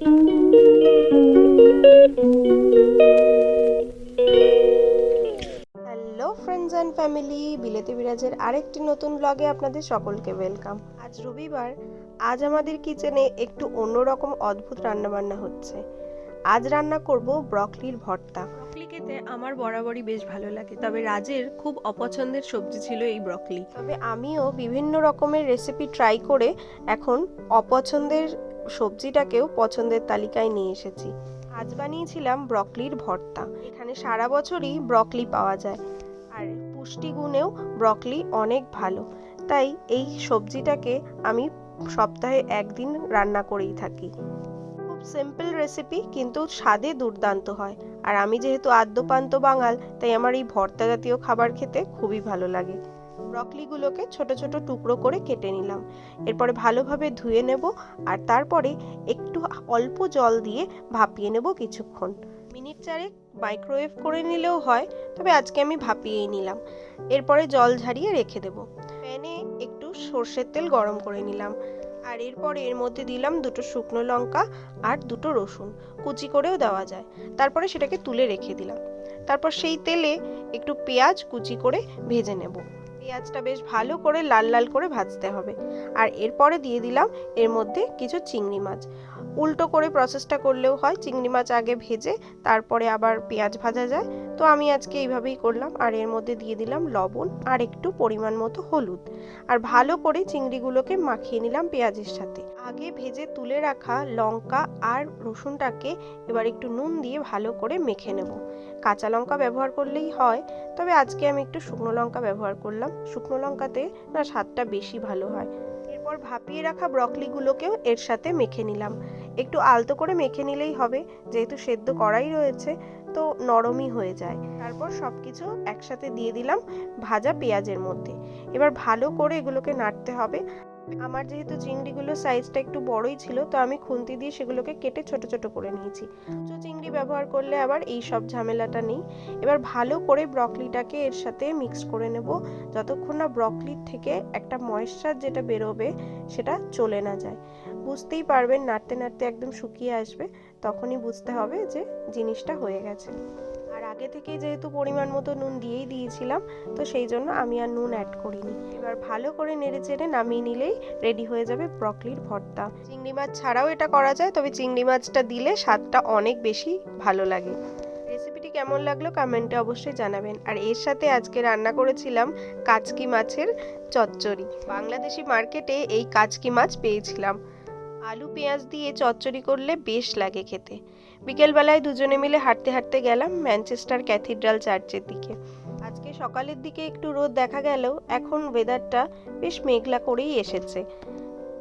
Hello friends and family বিলেতে বিরাজের আরেকটি নতুন ব্লগে আপনাদের সকলকে ওয়েলকাম আজ রবিবার আজ আমাদের কিচেনে একটু অন্যরকম অদ্ভুত রান্নাবান্না হচ্ছে। আজ রান্না করব ব্রকলির ভর্তা। ব্রকলি খেতে আমার বরাবরই বেশ ভালো লাগে তবে রাজের খুব অপছন্দের সবজি ছিল এই ব্রকলি তবে আমিও বিভিন্ন রকমের রেসিপি ট্রাই করে এখন অপছন্দের সবজিটাকেও পছন্দের তালিকায় নিয়ে এসেছি। আজ বানিয়েছিলাম ব্রকলির ভর্তা। এখানে সারা বছরই ব্রকলি পাওয়া যায়। আর পুষ্টিগুণেও ব্রকলি অনেক ভালো। তাই এই সবজিটাকে আমি সপ্তাহে একদিন রান্না করেই থাকি। খুব সিম্পল রেসিপি কিন্তু স্বাদে দুর্দান্ত হয়। আর আমি যেহেতু আদ্যপান্ত বাঙাল, তাই আমার এই ভর্তা জাতীয় খাবার খেতে খুবই ভালো লাগে। ব্রকলিগুলোকে ছোট ছোট টুকরো করে কেটে নিলাম। এরপরে ভালোভাবে ধুয়ে নেব আর তারপরে একটু অল্প জল দিয়ে ভাপিয়ে নেব কিছুক্ষণ। মিনিট চারেক মাইক্রোওয়েভ করে নিলেও হয়, তবে আজকে আমি ভাপিয়েই নিলাম। এরপরে জল ঝারিয়ে রেখে দেব। প্যানে একটু সর্ষের তেল গরম করে নিলাম। আর এরপর এর মধ্যে দিলাম দুটো শুকনো লঙ্কা আর দুটো রসুন। কুচি করেও দেওয়া যায়। তারপরে সেটাকে তুলে রেখে দিলাম। তারপর সেই তেলে একটু পেঁয়াজ কুচি করে ভেজে নেব। পেঁয়াজটা বেশ ভালো করে লাল লাল করে ভাজতে হবে। আর এরপরে দিয়ে দিলাম এর মধ্যে কিছু চিংড়ি মাছ। উল্টো করে প্রসেসটা করলেও হয়, চিংড়ি মাছ আগে ভেজে তারপরে আবার পেঁয়াজ ভাজা যায়। তো আমি আজকে এইভাবেই করলাম, আর এর মধ্যে দিয়ে দিলাম লবণ আর একটু পরিমাণ মতো হলুদ। আর ভালো করে চিংড়িগুলোকে মাখিয়ে নিলাম পেঁয়াজের সাথে। আগে ভেজে তুলে রাখা লঙ্কা আর রসুনটাকে এবার একটু নুন দিয়ে ভালো করে মেখে নেব। কাঁচা লঙ্কা ব্যবহার করলেই হয়, তবে আজকে আমি একটু শুকনো লঙ্কা ব্যবহার করলাম। শুকনো লঙ্কাতে না স্বাদটা বেশি ভালো হয়। এরপর ভাপিয়ে রাখা ব্রকলিগুলোকেও এর সাথে মেখে নিলাম। একটু আলতো করে মেখে নিলেই হবে, যেহেতু সেদ্ধ করাই রয়েছে, তো নরমই হয়ে যায়। তারপর সব কিছু একসাথে দিয়ে দিলাম ভাজা পেঁয়াজের মধ্যে। এবার ভালো করে এগুলোকে নাড়তে হবে। আমার যেহেতু চিংড়িগুলোর সাইজটা একটু বড়ই ছিল, তো আমি খুন্তি দিয়ে সেগুলোকে কেটে ছোট ছোট করে নিয়েছি। তো চিংড়ি ব্যবহার করলে আবার এই সব ঝামেলাটা নেই। এবার ভালো করে ব্রকলিটাকে এর সাথে মিক্স করে নেব। যতক্ষণ না ব্রকলির থেকে একটা ময়েশ্চার যেটা বেরোবে, সেটা চলে না যায়। বুঝতেই পারবেন, নাড়তে নাড়তে একদম শুকিয়ে আসবে, তখনই বুঝতে হবে যে জিনিসটা হয়ে গেছে। আগে থেকেই যেহেতু পরিমাণ মতো নুন দিয়েই দিয়েছিলাম, তো সেই জন্য আমি আর নুন অ্যাড করিনি। এবার ভালো করে নেড়ে চেড়ে নামিয়ে নিলেই রেডি হয়ে যাবে ব্রকলির ভর্তা। চিংড়ি মাছ ছাড়াও এটা করা যায়, তবে চিংড়ি মাছটা দিলে স্বাদটা অনেক বেশি ভালো লাগে। রেসিপিটি কেমন লাগল কমেন্টে অবশ্যই জানাবেন। আর এর সাথে আজকে রান্না করেছিলাম কাচকি মাছের চচ্চড়ি। বাংলাদেশি মার্কেটে এই কাচকি মাছ পেয়েছিলাম। আলু, পেঁয়াজ দিয়ে চচ্চড়ি করলে বেশ লাগে খেতে। বিকেলবেলায় দুজনে মিলে হাঁটতে হাঁটতে গেলাম ম্যানচেস্টার ক্যাথিড্রাল চার্চের দিকে। আজকে সকালের দিকে একটু রোদ দেখা গেলেও এখন ওয়েদারটা বেশ মেঘলা করেই এসেছে।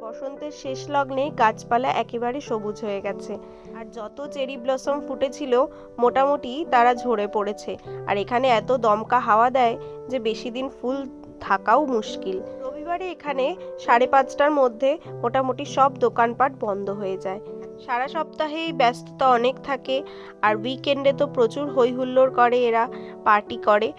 বসন্তের শেষ লগ্নে গাছপালা একেবারে সবুজ হয়ে গেছে। আর যত চেরি ব্লসম ফুটেছিল, মোটামুটি তারা ঝরে পড়েছে। আর এখানে এত দমকা হাওয়া দেয় যে বেশি দিন ফুল থাকাও মুশকিল। রবিবারে এখানে সাড়ে পাঁচটার মধ্যে মোটামুটি সব দোকানপাট বন্ধ হয়ে যায়। সারা সপ্তাহেই ব্যস্ততা অনেক থাকে, আর উইকেন্ডে তো প্রচুর হই হুল্লোড় করে এরা পার্টি করে,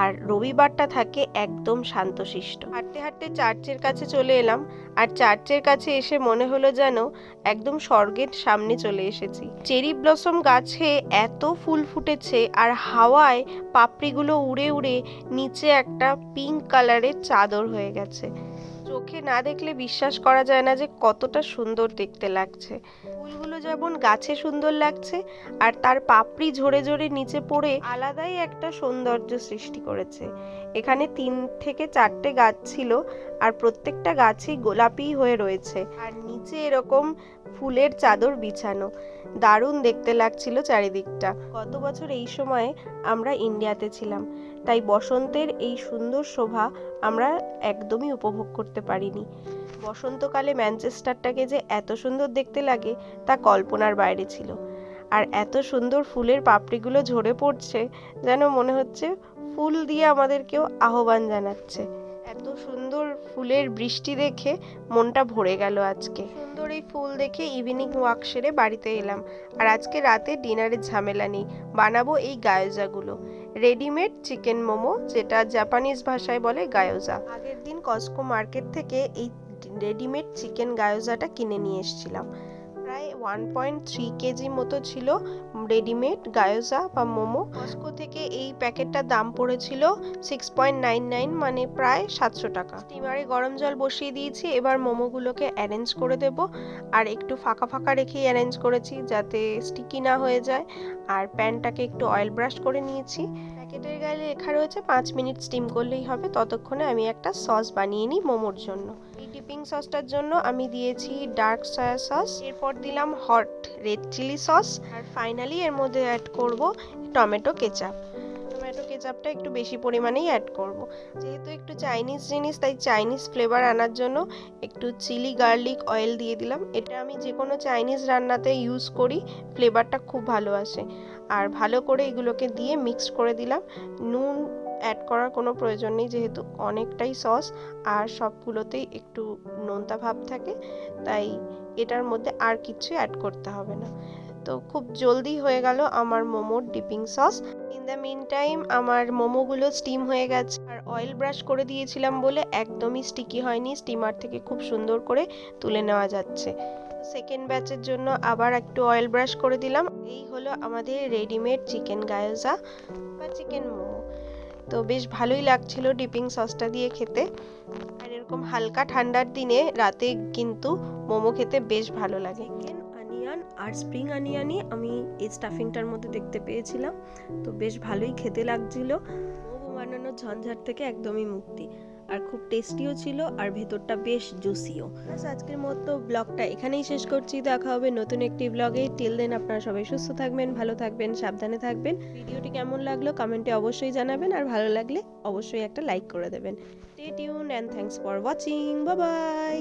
আর রবিবারটা থাকে একদম শান্তশিষ্ট। হাঁটতে হাঁটতে চার্চের কাছে চলে এলাম, আর চার্চের কাছে এসে মনে হলো যেন একদম স্বর্গের সামনে চলে এসেছি। চেরি ব্লসম গাছে এত ফুল ফুটেছে, আর হাওয়ায় পাপড়িগুলো উড়ে উড়ে নিচে একটা পিঙ্ক কালারের চাদর হয়ে গেছে। চোখে না দেখলে বিশ্বাস করা যায় না যে কতটা সুন্দর দেখতে লাগছে। ফুলগুলো যেমন গাছে সুন্দর লাগছে, আর তার পাপড়ি ঝরে ঝরে নিচে পড়ে আলাদাই একটা সৌন্দর্য সৃষ্টি করেছে। এখানে তিন থেকে চারটে গাছ ছিল, আর প্রত্যেকটা গাছই গোলাপি হয়ে রয়েছে। আর নিচে এরকম ফুলের চাদর বিছানো। দারুণ দেখতে লাগছিল চারিদিকটা। গত বছর এই সময়ে আমরা ইন্ডিয়াতে ছিলাম, তাই বসন্তের এই সুন্দর শোভা আমরা একদমই উপভোগ করতে পারিনি। বসন্তকালে ম্যানচেস্টারটাকে যে এত সুন্দর দেখতে লাগে, তা কল্পনার বাইরে ছিল। আর এত সুন্দর ফুলের পাপড়িগুলো ঝরে পড়ছে, যেন মনে হচ্ছে ফুল দিয়ে আমাদেরকেও আহ্বান জানাচ্ছে। সুন্দর ফুলের বৃষ্টি দেখে মনটা ভরে গেল আজকে। সুন্দর এই ফুল দেখে ইভিনিং ওয়াক সেরে বাড়িতে এলাম। আর আজকে রাতে ডিনারের ঝামেলা নেই। বানাবো এই গায়োজাগুলো। রেডিমেড চিকেন মোমো, যেটা জাপানিজ ভাষায় বলে গায়োজা। আগের দিন কস্কো মার্কেট থেকে এই রেডিমেড চিকেন গায়োজাটা কিনে নিয়ে এসেছিলাম। ওয়ান পয়েন্ট থ্রি কেজি মতো ছিল রেডিমেড গায়োজা বা মোমো। কস্কো থেকে এই প্যাকেটটার দাম পড়েছিল সিক্স পয়েন্ট নাইন নাইন মানে প্রায় সাতশো টাকা। স্টিমারে গরম জল বসিয়ে দিয়েছি, এবার মোমোগুলোকে অ্যারেঞ্জ করে দেব। আর একটু ফাঁকা ফাঁকা রেখেই অ্যারেঞ্জ করেছি যাতে স্টিকি না হয়ে যায়। আর প্যানটাকে একটু অয়েল ব্রাশ করে নিয়েছি। প্যাকেটের গায়ে লেখা রয়েছে, পাঁচ মিনিট স্টিম করলেই হবে। ততক্ষণে আমি একটা সস বানিয়ে নিই মোমোর জন্য। ডিপিং সসটার জন্য আমি দিয়েছি ডার্ক সয়া সস এরপর দিলাম হট রেড চিলি সস আর ফাইনালি এর মধ্যে অ্যাড করব টমেটো কেচাপ টমেটো কেচাপটা একটু বেশি পরিমাণেই অ্যাড করব। যেহেতু একটু চাইনিজ জিনিস, তাই চাইনিজ ফ্লেভার আনার জন্য একটু চিলি গার্লিক অয়েল দিয়ে দিলাম। এটা আমি যে কোনো চাইনিজ রান্নাতে ইউজ করি ফ্লেভারটা খুব ভালো আসে। আর ভালো করে এগুলোকে দিয়ে মিক্সড করে দিলাম। নুন অ্যাড করার কোনো প্রয়োজন নেই, যেহেতু অনেকটাই সস আর সবগুলোতেই একটু নোনতা ভাব থাকে, তাই এটার মধ্যে আর কিছু অ্যাড করতে হবে না। তো খুব জলদি হয়ে গেল আমার মোমোর dipping sauce in the mean time আমার মোমোগুলো স্টিম হয়ে গেছে আর অয়েল ব্রাশ করে দিয়েছিলাম বলে একদমই স্টিকি হয়নি স্টিমার থেকে খুব সুন্দর করে তুলে নেওয়া যাচ্ছে। সেকেন্ড ব্যাচের জন্য আবার একটু অয়েল ব্রাশ করে দিলাম। এই হলো আমাদের রেডিমেড চিকেন গায়োজা বা চিকেন মোমো। তো বেশ ভালোই লাগছিল ডিপিং সসটা দিয়ে খেতে। আর এরকম হালকা ঠান্ডার দিনে রাতে কিন্তু মোমো খেতে বেশ ভালো লাগে। অনিয়ন আর স্প্রিং অনিয়নই আমি এই স্টাফিংটার মধ্যে দেখতে পেয়েছিলাম। তো বেশ ভালোই খেতে লাগছিল। মোমো বানানোর ঝঞ্ঝাট থেকে একদমই মুক্তি। আর খুব টেস্টিও ছিল আর ভেতরটা বেশ জুসিও। আজকের মতো ব্লগটা এখানেই শেষ করছি। দেখা হবে নতুন একটি ব্লগে। টিল দেন আপনারা সবাই সুস্থ থাকবেন, ভালো থাকবেন, সাবধানে থাকবেন। ভিডিওটি কেমন লাগল কমেন্টে অবশ্যই জানাবেন আর ভালো লাগলে অবশ্যই একটা লাইক করে দেবেন। Stay tune and thanks for watching bye